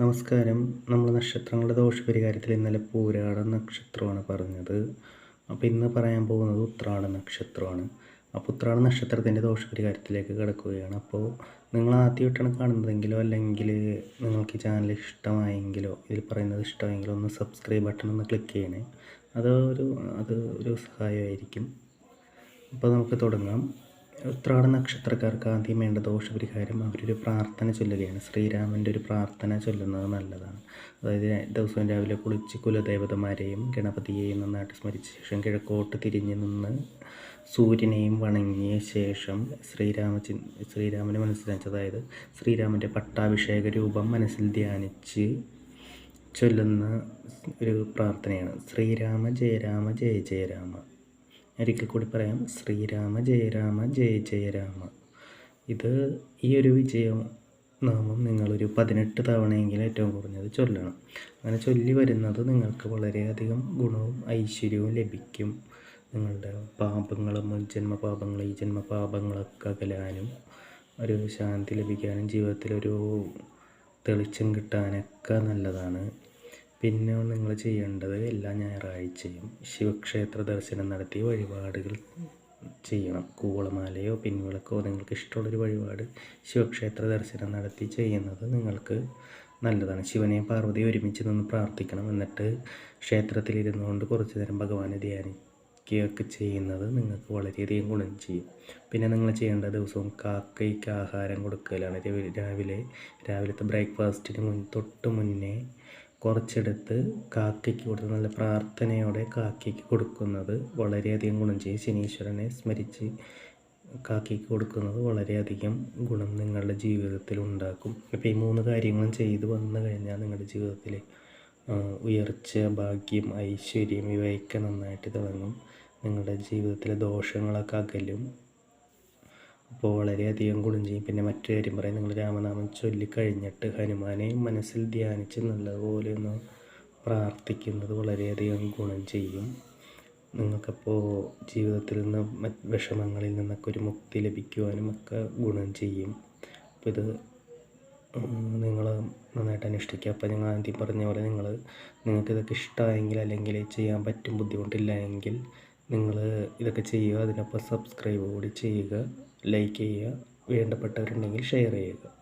നമസ്കാരം. നമ്മൾ നക്ഷത്രങ്ങളുടെ ദോഷപരിഹാരത്തിൽ ഇന്നലെ പൂരാട നക്ഷത്രമാണ് പറഞ്ഞത്. അപ്പോൾ ഇന്ന് പറയാൻ പോകുന്നത് ഉത്രാട നക്ഷത്രമാണ്. അപ്പോൾ ഉത്രാട നക്ഷത്രത്തിന്റെ ദോഷപരിഹാരത്തിലേക്ക് കിടക്കുകയാണ്. അപ്പോൾ നിങ്ങൾ ആദ്യമായിട്ടാണ് കാണുന്നതെങ്കിലോ അല്ലെങ്കിൽ നിങ്ങൾക്ക് ഈ ചാനൽ ഇഷ്ടമായെങ്കിലോ ഇതിൽ പറയുന്നത് ഇഷ്ടമായെങ്കിലോ ഒന്ന് സബ്സ്ക്രൈബ് ബട്ടൺ ഒന്ന് ക്ലിക്ക് ചെയ്യണേ. അത് ഒരു അത് ഒരു സഹായമായിരിക്കും. അപ്പോൾ നമുക്ക് തുടങ്ങാം. ഉത്രാട നക്ഷത്രക്കാർക്ക് ആദ്യം വേണ്ട ദോഷപരിഹാരം അവരൊരു പ്രാർത്ഥന ചൊല്ലുകയാണ്. ശ്രീരാമന്റെ ഒരു പ്രാർത്ഥന ചൊല്ലുന്നത് നല്ലതാണ്. അതായത് ദിവസവും രാവിലെ കുളിച്ച് കുലദേവതമാരെയും ഗണപതിയെയും നന്നായിട്ട് സ്മരിച്ച ശേഷം കിഴക്കോട്ട് തിരിഞ്ഞ് നിന്ന് സൂര്യനെയും വണങ്ങിയ ശേഷം ശ്രീരാമ ശ്രീരാമനെ മനസ്സിൽ അതായത് ശ്രീരാമന്റെ പട്ടാഭിഷേക രൂപം മനസ്സിൽ ധ്യാനിച്ച് ചൊല്ലുന്ന ഒരു പ്രാർത്ഥനയാണ്. ശ്രീരാമ ജയരാമ ജയ ജയരാമ ഒരിക്കൽ കൂടി പറയാം. ശ്രീരാമ ജയരാമ ജയ ജയരാമ. ഇത് ഈ ഒരു വിജയം നാമം നിങ്ങളൊരു പതിനെട്ട് തവണയെങ്കിലും ഏറ്റവും കുറഞ്ഞത് ചൊല്ലണം. അങ്ങനെ ചൊല്ലി വരുന്നത് നിങ്ങൾക്ക് വളരെയധികം ഗുണവും ഐശ്വര്യവും ലഭിക്കും. നിങ്ങളുടെ പാപങ്ങളും ജന്മപാപങ്ങളും ഈ ജന്മപാപങ്ങളൊക്കെ അകലാനും ഒരു ശാന്തി ലഭിക്കാനും ജീവിതത്തിലൊരു തെളിച്ചം കിട്ടാനൊക്കെ നല്ലതാണ്. പിന്നെ നിങ്ങൾ ചെയ്യേണ്ടത് എല്ലാ ഞായറാഴ്ചയും ശിവക്ഷേത്ര ദർശനം നടത്തി വഴിപാടുകൾ ചെയ്യണം. കൂവളമാലയോ പിൻവിളക്കോ നിങ്ങൾക്ക് ഇഷ്ടമുള്ളൊരു വഴിപാട് ശിവക്ഷേത്ര ദർശനം നടത്തി ചെയ്യുന്നത് നിങ്ങൾക്ക് നല്ലതാണ്. ശിവനെ പാർവതി ഒരുമിച്ച് നിന്ന് പ്രാർത്ഥിക്കണം. എന്നിട്ട് ക്ഷേത്രത്തിലിരുന്നു കൊണ്ട് കുറച്ച് നേരം ഭഗവാനെ ധ്യാനിക്കുകയൊക്കെ ചെയ്യുന്നത് നിങ്ങൾക്ക് വളരെയധികം ഗുണം ചെയ്യും. പിന്നെ നിങ്ങൾ ചെയ്യേണ്ട ദിവസവും കാക്കയ്ക്ക് ആഹാരം കൊടുക്കലാണ്. രാവിലെ രാവിലത്തെ ബ്രേക്ക്ഫാസ്റ്റിന് മുൻ തൊട്ട് മുന്നേ കുറച്ചെടുത്ത് കാക്കയ്ക്ക് കൊടുത്ത് നല്ല പ്രാർത്ഥനയോടെ കാക്കയ്ക്ക് കൊടുക്കുന്നത് വളരെയധികം ഗുണം ചെയ്യും. ശനീശ്വരനെ സ്മരിച്ച് കാക്കയ്ക്ക് കൊടുക്കുന്നത് വളരെയധികം ഗുണം നിങ്ങളുടെ ജീവിതത്തിൽ ഉണ്ടാക്കും. അപ്പോൾ ഈ മൂന്ന് കാര്യങ്ങളും ചെയ്തു വന്നു കഴിഞ്ഞാൽ നിങ്ങളുടെ ജീവിതത്തിൽ ഉയർച്ച ഭാഗ്യം ഐശ്വര്യം ഇവയൊക്കെ നന്നായിട്ട് തുടങ്ങും നിങ്ങളുടെ ജീവിതത്തിലെ ദോഷങ്ങളൊക്കെ അകലും. അപ്പോൾ വളരെയധികം ഗുണം ചെയ്യും. പിന്നെ മറ്റൊരു കാര്യം പറയാം. നിങ്ങൾ രാമനാമം ചൊല്ലിക്കഴിഞ്ഞിട്ട് ഹനുമാനെ മനസ്സിൽ ധ്യാനിച്ച് നല്ലതുപോലെ ഒന്ന് പ്രാർത്ഥിക്കുന്നത് വളരെയധികം ഗുണം ചെയ്യും. നിങ്ങൾക്കപ്പോൾ ജീവിതത്തിൽ നിന്ന് വിഷമങ്ങളിൽ നിന്നൊക്കെ ഒരു മുക്തി ലഭിക്കുവാനും ഒക്കെ ഗുണം ചെയ്യും. അപ്പോൾ ഇത് നിങ്ങൾ നന്നായിട്ട് അനുഷ്ഠിക്കുക. അപ്പോൾ ഞങ്ങൾ ആദ്യം പറഞ്ഞ പോലെ നിങ്ങൾ നിങ്ങൾക്ക് ഇതൊക്കെ ഇഷ്ടമായെങ്കിൽ അല്ലെങ്കിൽ ചെയ്യാൻ പറ്റും ബുദ്ധിമുട്ടില്ല എങ്കിൽ നിങ്ങൾ ഇതൊക്കെ ചെയ്യുക. അതിനൊപ്പം സബ്സ്ക്രൈബ് കൂടി ചെയ്യുക. ലൈക്ക് ചെയ്യുക വേണ്ടപ്പെട്ടവരുണ്ടെങ്കിൽ ഷെയർ ചെയ്യുക.